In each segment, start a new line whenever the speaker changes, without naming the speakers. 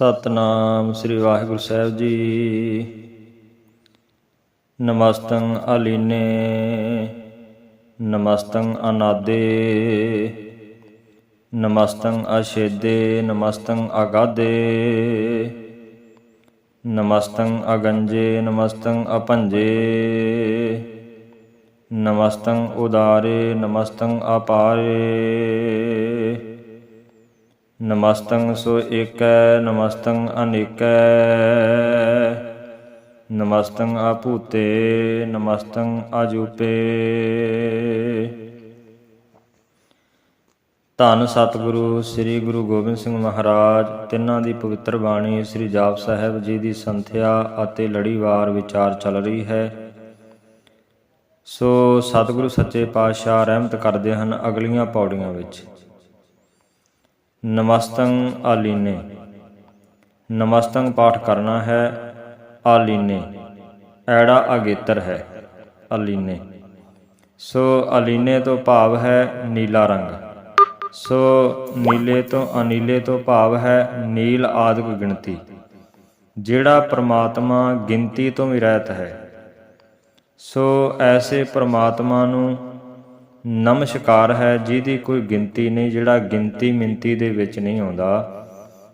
ਸਤਨਾਮ ਸ੍ਰੀ ਵਾਹਿਗੁਰੂ ਸਾਹਿਬ ਜੀ। ਨਮਸਤੰ ਆਲੀਨੇ ਨਮਸਤੰ ਅਨਾਦੇ, ਨਮਸਤੰ ਅਸ਼ੇਦੇ, ਨਮਸਤੰ ਅਗਾਦੇ, ਨਮਸਤੰ ਅਗੰਜੇ, ਨਮਸਤੰ ਅਪੰਜੇ, ਨਮਸਤੰ ਉਦਾਰੇ, ਨਮਸਤੰ ਅਪਾਰੇ ਨਮਸਤੰ ਸੋ ਏਕੈ ਨਮਸਤੰ ਅਨੇਕੈ। ਨਮਸਤੰ ਆਪੂਤੇ ਨਮਸਤੰ ਆਜੂਪੇ। ਧੰਨ ਸਤਿਗੁਰੂ ਸ੍ਰੀ ਗੁਰੂ ਗੋਬਿੰਦ ਸਿੰਘ ਮਹਾਰਾਜ, ਤਿੰਨਾਂ ਦੀ ਪਵਿੱਤਰ ਬਾਣੀ ਸ੍ਰੀ ਜਾਪ ਸਾਹਿਬ ਜੀ ਦੀ ਸੰਥਿਆ ਅਤੇ ਲੜੀਵਾਰ ਵਿਚਾਰ ਚੱਲ ਰਹੀ ਹੈ। ਸੋ ਸਤਿਗੁਰੂ ਸੱਚੇ ਪਾਤਸ਼ਾਹ ਰਹਿਮਤ ਕਰਦੇ ਹਨ ਅਗਲੀਆਂ ਪੌੜੀਆਂ ਵਿੱਚ। ਨਮਸਤੰ ਆਲੀਨੇ ਨਮਸਤੰ ਪਾਠ ਕਰਨਾ ਹੈ ਆਲੀਨੇ ਐੜਾ ਅਗੇਤਰ ਹੈ ਆਲੀਨੇ ਸੋ ਆਲੀਨੇ ਤੋਂ ਭਾਵ ਹੈ ਨੀਲਾ ਰੰਗ। ਸੋ ਨੀਲੇ ਤੋਂ ਅਨੀਲੇ ਤੋਂ ਭਾਵ ਹੈ ਨੀਲ ਆਦਿਕ ਗਿਣਤੀ। ਜਿਹੜਾ ਪ੍ਰਮਾਤਮਾ ਗਿਣਤੀ ਤੋਂ ਵੀ ਰਹਿਤ ਹੈ। ਸੋ ਐਸੇ ਪ੍ਰਮਾਤਮਾ ਨੂੰ ਨਮਸਕਾਰ ਹੈ, ਜਿਹਦੀ ਕੋਈ ਗਿਣਤੀ ਨਹੀਂ, ਜਿਹੜਾ ਗਿਣਤੀ ਮਿੰਤੀ ਦੇ ਵਿੱਚ ਨਹੀਂ ਆਉਂਦਾ,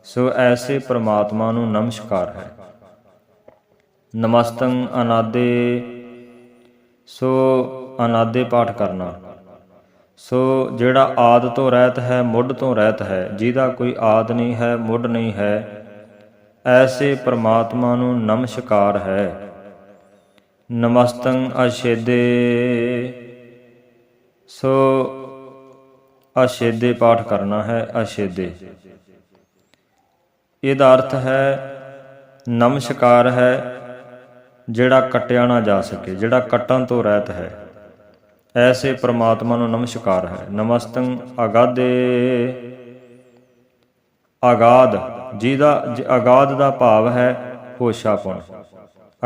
ਸੋ ਐਸੇ ਪ੍ਰਮਾਤਮਾ ਨੂੰ ਨਮਸਕਾਰ ਹੈ। ਨਮਸਤੰ ਅਨਾਦੇ, ਸੋ ਅਨਾਦੇ ਪਾਠ ਕਰਨਾ। ਸੋ ਜਿਹੜਾ ਆਦ ਤੋਂ ਰਹਿਤ ਹੈ, ਮੁੱਢ ਤੋਂ ਰਹਿਤ ਹੈ, ਜਿਹਦਾ ਕੋਈ ਆਦ ਨਹੀਂ ਹੈ, ਮੁੱਢ ਨਹੀਂ ਹੈ, ਐਸੇ ਪ੍ਰਮਾਤਮਾ ਨੂੰ ਨਮਸਕਾਰ ਹੈ। ਨਮਸਤੰ ਅਸ਼ੇਦੇ। ਸੋ ਅਸ਼ੇਦੇ ਪਾਠ ਕਰਨਾ ਹੈ ਅਸ਼ੇਦੇ। ਇਹਦਾ ਅਰਥ ਹੈ, ਨਮਸਕਾਰ ਹੈ, ਜਿਹੜਾ ਕਟਿਆ ਨਾ ਜਾ ਸਕੇ, ਜਿਹੜਾ ਕਟਣ ਤੋਂ ਰਹਿਤ ਹੈ। ਐਸੇ ਪ੍ਰਮਾਤਮਾ ਨੂੰ ਨਮਸਕਾਰ ਹੈ। ਨਮਸਤੰ ਅਗਾਦੇ। ਅਗਾਦ, ਜਿਹਦਾ ਜ- ਅਗਾਦ ਦਾ ਭਾਵ ਹੈ ਹੋਸ਼ਾਪੁਣ।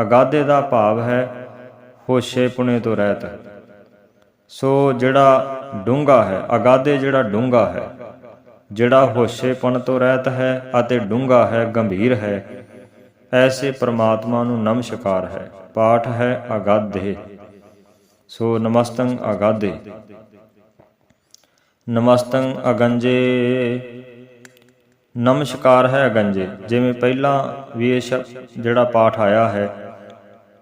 ਅਗਾਦੇ ਦਾ ਭਾਵ ਹੈ ਹੋਸ਼ੇ ਪੁਣੇ ਤੋਂ ਰਹਿਤ। ਸੋ ਜਿਹੜਾ ਡੂੰਗਾ ਹੈ ਅਗਾਦੇ ਜਿਹੜਾ ਡੂੰਗਾ ਹੈ, ਜਿਹੜਾ ਹੋਸ਼ੇਪਣ ਤੋਂ ਰਹਿਤ ਹੈ ਅਤੇ ਡੂੰਗਾ ਹੈ, ਗੰਭੀਰ ਹੈ, ਐਸੇ ਪ੍ਰਮਾਤਮਾ ਨੂੰ ਨਮਸਕਾਰ ਹੈ, ਪਾਠ ਹੈ ਅਗਾਧੇ। ਸੋ ਨਮਸਤੰ ਅਗਾਧੇ। ਨਮਸਤੰ ਅਗੰਜੇ। ਨਮਸਕਾਰ ਹੈ ਅਗੰਜੇ, ਜਿਵੇਂ ਪਹਿਲਾਂ ਵੀ ਇਹ ਸ਼ਬਦ ਜਿਹੜਾ ਪਾਠ ਆਇਆ ਹੈ।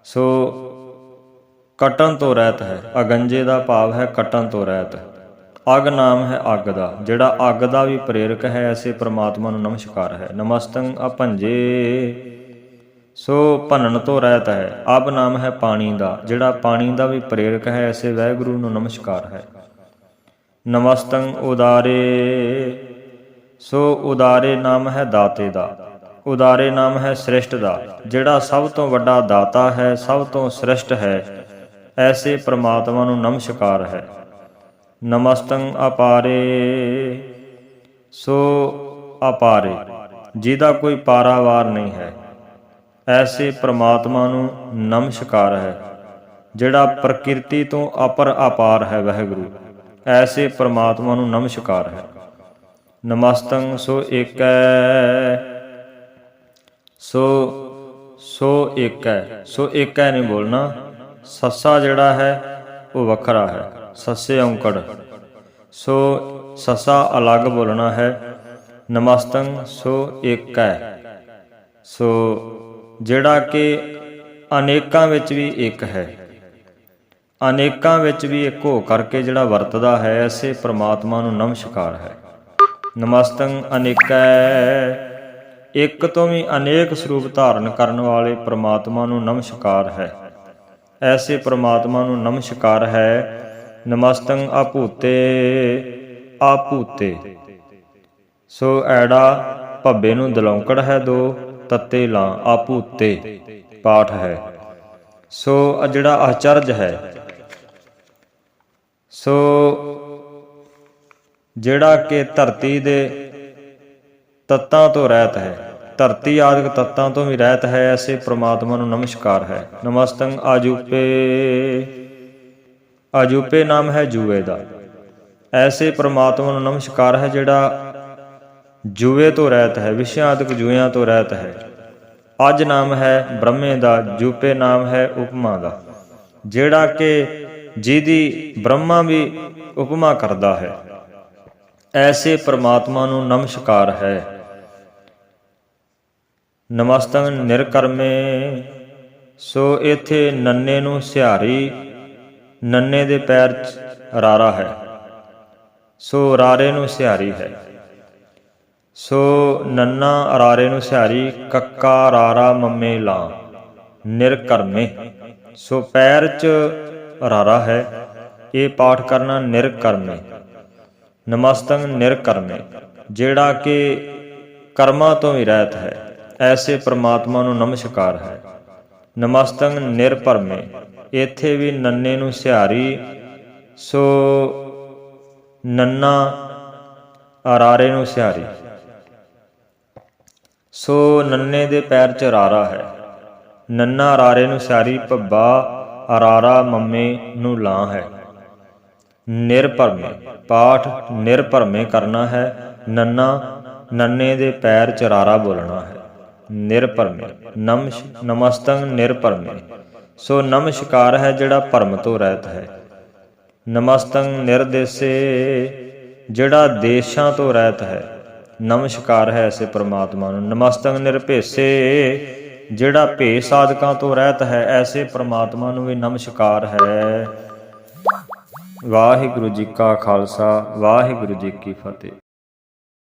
ਸੋ ਕਟਨ ਤੋਂ ਰਹਿਤ ਹੈ, ਅਗੰਜੇ ਦਾ ਭਾਵ ਹੈ ਕਟਨ ਤੋਂ ਰਹਿਤ। ਅਗ ਨਾਮ ਹੈ ਅੱਗ ਦਾ, ਜਿਹੜਾ ਅੱਗ ਦਾ ਵੀ ਪ੍ਰੇਰਕ ਹੈ, ਐਸੇ ਪ੍ਰਮਾਤਮਾ ਨੂੰ ਨਮਸਕਾਰ ਹੈ। ਨਮਸਤੰ ਅਪੰਜੇ। ਸੋ ਭੰਨਣ ਤੋਂ ਰਹਿਤ ਹੈ, ਅਬ ਨਾਮ ਹੈ ਪਾਣੀ ਦਾ, ਜਿਹੜਾ ਪਾਣੀ ਦਾ ਵੀ ਪ੍ਰੇਰਕ ਹੈ, ਐਸੇ ਵਾਹਿਗੁਰੂ ਨੂੰ ਨਮਸਕਾਰ ਹੈ। ਨਮਸਤੰ ਉਦਾਰੇ। ਸੋ ਉਦਾਰੇ ਨਾਮ ਹੈ ਦਾਤੇ ਦਾ, ਉਦਾਰੇ ਨਾਮ ਹੈ ਸ੍ਰਿਸ਼ਟ ਦਾ, ਜਿਹੜਾ ਸਭ ਤੋਂ ਵੱਡਾ ਦਾਤਾ ਹੈ, ਸਭ ਤੋਂ ਸ੍ਰਿਸ਼ਟ ਹੈ। ਐਸੇ ਪ੍ਰਮਾਤਮਾ ਨੂੰ ਨਮਸਕਾਰ ਹੈ। ਨਮਸਤੰ ਅਪਾਰੇ। ਸੋ ਅਪਾਰੇ, ਜਿਹਦਾ ਕੋਈ ਪਾਰਾਵਾਰ ਨਹੀਂ ਹੈ। ਐਸੇ ਪ੍ਰਮਾਤਮਾ ਨੂੰ ਨਮਸਕਾਰ ਹੈ, ਜਿਹੜਾ ਪ੍ਰਕਿਰਤੀ ਤੋਂ ਅਪਰ ਅਪਾਰ ਹੈ ਵਾਹਿਗੁਰੂ। ਐਸੇ ਪ੍ਰਮਾਤਮਾ ਨੂੰ ਨਮਸਕਾਰ ਹੈ। ਨਮਸਤੰ ਸੋ ਏਕੈ। ਸੋ ਸੋ ਏਕੈ। ਸੋ ਏਕੈ ਨਹੀਂ ਬੋਲਣਾ। ਸੱਸਾ ਜਿਹੜਾ ਹੈ, ਉਹ ਵੱਖਰਾ ਹੈ। ਸੱਸੇ ਔਂਕੜ। ਸੋ ਸੱਸਾ ਅਲੱਗ ਬੋਲਣਾ ਹੈ। ਨਮਸਤੰ, ਸੋ ਏਕੈ ਸੋ ਜਿਹੜਾ ਕਿ ਅਨੇਕਾਂ ਵਿੱਚ ਵੀ ਇੱਕ ਹੈ। ਅਨੇਕਾਂ ਵਿੱਚ ਵੀ ਇੱਕ ਹੋ ਕਰਕੇ ਜਿਹੜਾ ਵਰਤਦਾ ਹੈ ਐਸੇ ਪ੍ਰਮਾਤਮਾ ਨੂੰ ਨਮਸਕਾਰ ਹੈ। ਨਮਸਤੰ, ਅਨੇਕੈ। ਇੱਕ ਤੋਂ ਵੀ ਅਨੇਕ ਸਰੂਪ ਧਾਰਨ ਕਰਨ ਵਾਲੇ ਪ੍ਰਮਾਤਮਾ ਨੂੰ ਨਮਸਕਾਰ ਹੈ। ਐਸੇ ਪ੍ਰਮਾਤਮਾ ਨੂੰ ਨਮਸਕਾਰ ਹੈ। ਨਮਸਤੰ ਆਪੂਤੇ ਆਪੂਤੇ। ਸੋ ਐੜਾ ਭੱਬੇ ਨੂੰ ਦਲੌਂਕੜ ਹੈ ਦੋ, ਤੱਤੇ ਲਾਂ ਆਪੂਤੇ ਪਾਠ ਹੈ। ਸੋ ਆ ਜਿਹੜਾ ਆਚਰਜ ਹੈ। ਸੋ ਜਿਹੜਾ ਕਿ ਧਰਤੀ ਦੇ ਤੱਤਾਂ ਤੋਂ ਰਹਿਤ ਹੈ। ਧਰਤੀ ਆਦਿਕ ਤੱਤਾਂ ਤੋਂ ਵੀ ਰਹਿਤ ਹੈ, ਐਸੇ ਪ੍ਰਮਾਤਮਾ ਨੂੰ ਨਮਸਕਾਰ ਹੈ। ਨਮਸਤੰ ਆਜੂਪੇ। ਆਜੂਪੇ ਨਾਮ ਹੈ ਜੂਏ ਦਾ। ਐਸੇ ਪ੍ਰਮਾਤਮਾ ਨੂੰ ਨਮਸਕਾਰ ਹੈ ਜਿਹੜਾ ਜੂਏ ਤੋਂ ਰਹਿਤ ਹੈ, ਵਿਸ਼ਿਆਂ ਆਦਿਕ ਜੂਇਆਂ ਤੋਂ ਰਹਿਤ ਹੈ। ਅੱਜ ਨਾਮ ਹੈ ਬ੍ਰਹਮੇ ਦਾ, ਜੂਪੇ ਨਾਮ ਹੈ ਉਪਮਾ ਦਾ। ਜਿਹੜਾ ਕਿ ਜਿਹਦੀ ਬ੍ਰਹਮਾ ਵੀ ਉਪਮਾ ਕਰਦਾ ਹੈ। ਐਸੇ ਪ੍ਰਮਾਤਮਾ ਨੂੰ ਨਮਸਕਾਰ ਹੈ। ਨਮਸਤੰ ਨਿਰਕਰਮੇ, ਸੋ ਇਥੇ ਨੰਨੇ ਨੂੰ ਸਿਹਾਰੀ, ਨੰਨੇ ਦੇ ਪੈਰ 'ਚ ਰਾਰਾ ਹੈ, ਸੋ ਰਾਰੇ ਨੂੰ ਸਿਹਾਰੀ ਹੈ। ਸੋ ਨੰਨਾ ਰਾਰੇ ਨੂੰ ਸਿਹਾਰੀ, ਕੱਕਾ ਰਾਰਾ ਮੰਮੇ ਲਾਂ, ਨਿਰਕਰਮੇ, ਸੋ ਪੈਰ 'ਚ ਰਾਰਾ ਹੈ, ਇਹ ਪਾਠ ਕਰਨਾ ਨਿਰਕਰਮੇ। ਨਮਸਤੰ ਨਿਰਕਰਮੇ, ਜਿਹੜਾ ਕਿ ਕਰਮਾਂ ਤੋਂ ਵੀ ਰਹਿਤ ਹੈ। ਐਸੇ ਪ੍ਰਮਾਤਮਾ ਨੂੰ ਨਮਸਕਾਰ ਹੈ। ਨਮਸਤੰ ਨਿਰਭਰਮੇ ਇੱਥੇ ਵੀ ਨੰਨੇ ਨੂੰ ਸਿਹਾਰੀ, ਸੋ ਨੰਨਾ ਅਰਾਰੇ ਨੂੰ ਸਿਹਾਰੀ। ਸੋ ਨੰਨੇ ਦੇ ਪੈਰ 'ਚ ਰਾਰਾ ਹੈ। ਨੰਨਾ ਅਰਾਰੇ ਨੂੰ ਸਿਹਾਰੀ, ਭੱਬਾ ਅਰਾਰਾ ਮੰਮੇ ਨੂੰ ਲਾਂ ਹੈ। ਨਿਰਭਰਮੇ, ਪਾਠ ਨਿਰਭਰਮੇ ਕਰਨਾ ਹੈ। ਨੰਨਾ, ਨੰਨੇ ਦੇ ਪੈਰ ਚ ਰਾਰਾ ਬੋਲਣਾ ਹੈ। ਨਿਰਭਰਮੇ ਨਮਸ਼ ਨਮਸਤੰ ਨਿਰਭਰਮੇ ਸੋ ਨਮਸਕਾਰ ਹੈ ਜਿਹੜਾ ਭਰਮ ਤੋਂ ਰਹਿਤ ਹੈ। ਨਮਸਤੰ ਨਿਰਦੇਸੇ, ਜਿਹੜਾ ਦੇਸ਼ਾਂ ਤੋਂ ਰਹਿਤ ਹੈ। ਨਮਸਕਾਰ ਹੈ ਐਸੇ ਪ੍ਰਮਾਤਮਾ ਨੂੰ। ਨਮਸਤੰ ਨਿਰਭੇਸੇ, ਜਿਹੜਾ ਭੇ ਸਾਧਕਾਂ ਤੋਂ ਰਹਿਤ ਹੈ, ਐਸੇ ਪ੍ਰਮਾਤਮਾ ਨੂੰ ਵੀ ਨਮਸਕਾਰ ਹੈ। ਵਾਹਿਗੁਰੂ ਜੀ ਕਾ ਖਾਲਸਾ, ਵਾਹਿਗੁਰੂ ਜੀ ਕੀ ਫਤਿਹ।